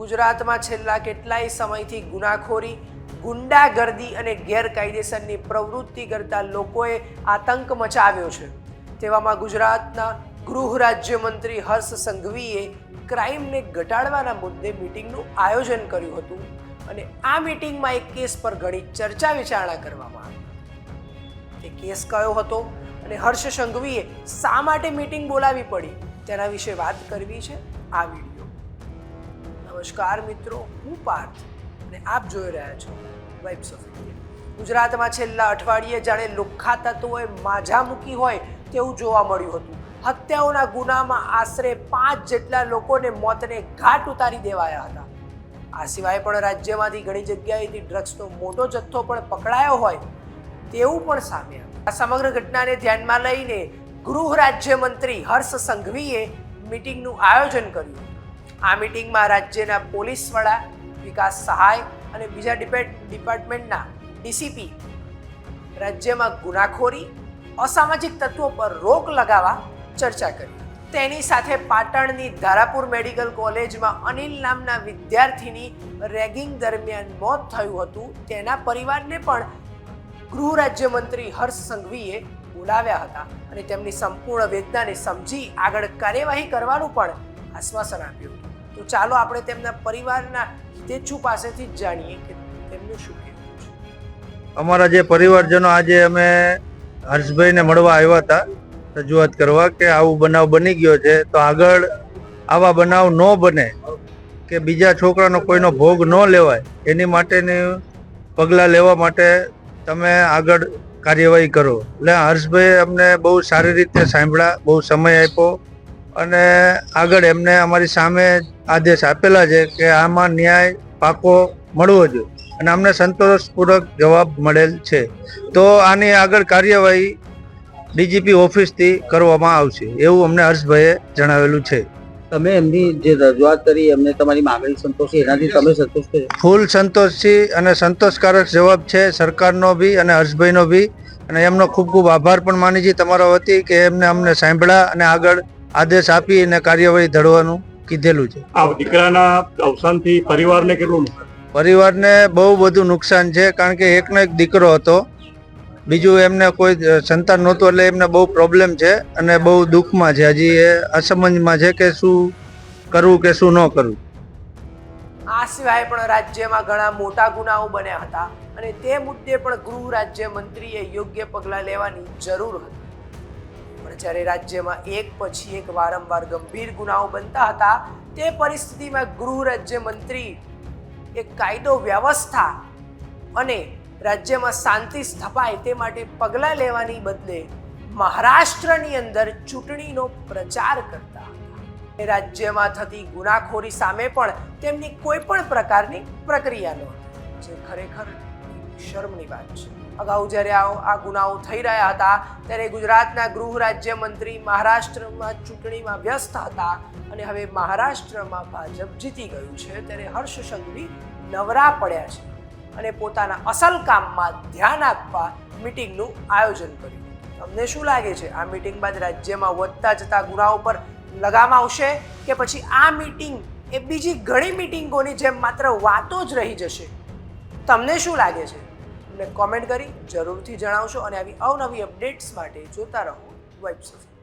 ગુજરાતમાં છેલ્લા કેટલાય સમયથી ગુનાખોરી, ગુંડાગર્દી અને ગેરકાયદેસરની પ્રવૃત્તિ કરતા લોકોએ આતંક મચાવ્યો છે. તેવામાં ગુજરાતના ગૃહ રાજ્યમંત્રી હર્ષ સંઘવીએ ક્રાઇમને ઘટાડવાના મુદ્દે મિટિંગનું આયોજન કર્યું હતું અને આ મિટિંગમાં એક કેસ પર ઘણી ચર્ચા વિચારણા કરવામાં આવી. તે કેસ કયો હતો અને હર્ષ સંઘવીએ શા માટે મિટિંગ બોલાવી પડી? તેના વિશે વાત કરવી છે. આ વીડિયો નમસ્કાર મિત્રો, હું પાર્થ અને આપ જોઈ રહ્યા છો વાઇબ્સ ઓફ ઇન્ડિયા ગુજરાતમાં છેલ્લા અઠવાડિયે જાણે લુખ્ખા તત્વોએ માઝા મૂકી હોય તેવું જોવા મળ્યું હતું. હત્યાઓના ગુનામાં આશરે પાંચ જેટલા લોકોને મોતને ઘાટ ઉતારી દેવાયા હતા. આ સિવાય પણ રાજ્યમાંથી ઘણી જગ્યાએથી ડ્રગ્સનો મોટો જથ્થો પણ પકડાયો હોય તેવું પણ સામે આ સમગ્ર ઘટનાને ધ્યાનમાં લઈને ગૃહ રાજ્યમંત્રી હર્ષ સંઘવીએ મિટિંગનું આયોજન કર્યું આ મિટિંગમાં રાજ્યના પોલીસ વડા, વિકાસ સહાય અને બીજા ડિપાર્ટમેન્ટના ડીસીપી, રાજ્યમાં ગુનાખોરી, અસામાજિક તત્વો પર રોક લગાવવા ચર્ચા કરી. તેની સાથે પાટણની ધારાપુર મેડિકલ કોલેજમાં અનિલ નામના વિદ્યાર્થીની રેગિંગ દરમિયાન મોત થયું હતું. તેના પરિવારને પણ ગૃહ રાજ્યમંત્રી હર્ષ સંઘવીએ બોલાવ્યા હતા અને તેમની સંપૂર્ણ વેદનાને સમજી આગળ કાર્યવાહી કરવાનું પણ આશ્વાસન આપ્યું. તો ચાલો આપણે તેમના પરિવારના હિતેચ્છુ પાસેથી જ જાણીએ કે તેમનું શું કહેવું છે. અમારા જે પરિવારજનો આજે અમે હર્ષભાઈને મળવા આવ્યા હતા, રજૂઆત કરવા કે આવું બનાવ બની ગયો છે, તો આગળ આવા બનાવ ન બને કે બીજા છોકરાનો કોઈનો ભોગ ન લેવાય, એની માટેની પગલાં લેવા માટે તમે આગળ કાર્યવાહી કરો. એટલે હર્ષભાઈ અમને બહુ સારી રીતે સાંભળ્યા, બહુ સમય આપ્યો અને આગળ એમને અમારી સામે આદેશ આપેલા છે કે આમાં ન્યાય પાકો મળવો જોઈએ. અને અમને સંતોષપૂર્વક જવાબ મળેલ છે. તો આની આગળ કાર્યવાહી ડીજીપી ઓફિસથી કરવામાં આવશે. એવું અમને હર્ષભાઈએ જણાવેલું છે. તમે એમની જે રજૂઆત કરી એમને તમારી માગણી સંતોષી એનાથી તમે સંતોષ છો? ફૂલ સંતોષથી અને સંતોષકારક જવાબ છે સરકારનો બી અને હર્ષભાઈનો બી. અને એમનો ખૂબ ખૂબ આભાર પણ માની છે તમારા વતી કે એમને અમને સાંભળ્યા અને આગળ આદેશ આપી અને કાર્યવાહી ધરવાનું કીધેલું છે. આ દીકરાના અવસાનથી પરિવારને કેટલું નુકસાન? પરિવારને બહુ બધું નુકસાન છે કારણ કે એકનો એક દીકરો હતો. બીજું એમને કોઈ સંતાન નહોતું એટલે એમને બહુ પ્રોબ્લેમ છે અને બહુ દુઃખમાં છે. હજી એ અસમંજમાં છે કે શું કરવું કે શું ન કરવું. આ સિવાય પણ રાજ્યમાં ઘણા મોટા ગુનાઓ બન્યા હતા અને તે મુદ્દે પણ ગૃહ રાજ્ય મંત્રીએ યોગ્ય પગલાં લેવાની જરૂર હતી. પણ જ્યારે રાજ્યમાં એક પછી એક વારંવાર ગંભીર ગુનાઓ બનતા હતા, તે પરિસ્થિતિમાં ગૃહ રાજ્યમંત્રી એક કાયદો વ્યવસ્થા અને રાજ્યમાં શાંતિ સ્થપાય તે માટે પગલાં લેવાની બદલે મહારાષ્ટ્રની અંદર ચૂંટણીનો પ્રચાર કરતા હતા. એ રાજ્યમાં થતી ગુનાખોરી સામે પણ તેમની કોઈ પણ પ્રકારની પ્રક્રિયા નહોતી. જે ખરેખર શર્મની વાત છે. અગાઉ જ્યારે આ ગુનાઓ થઈ રહ્યા હતા, ત્યારે ગુજરાતના ગૃહ રાજ્યમંત્રી મહારાષ્ટ્રમાં ચૂંટણીમાં વ્યસ્ત હતા અને હવે મહારાષ્ટ્રમાં ભાજપ જીતી ગયું છે. ત્યારે હર્ષ સંઘવી નવરા પડ્યા છે અને પોતાના અસલ કામમાં ધ્યાન આપવા મિટિંગનું આયોજન કર્યું. તમને શું લાગે છે? આ મિટિંગ બાદ રાજ્યમાં વધતા જતા ગુનાઓ પર લગામ આવશે કે પછી આ મિટિંગ એ બીજી ઘણી મિટિંગોની જેમ માત્ર વાતો જ રહી જશે? તમને શું લાગે છે? અમને કોમેન્ટ કરી જરૂરથી જણાવશો અને આવી અવનવી અપડેટ્સ માટે જોતા રહો વેબસાઇટ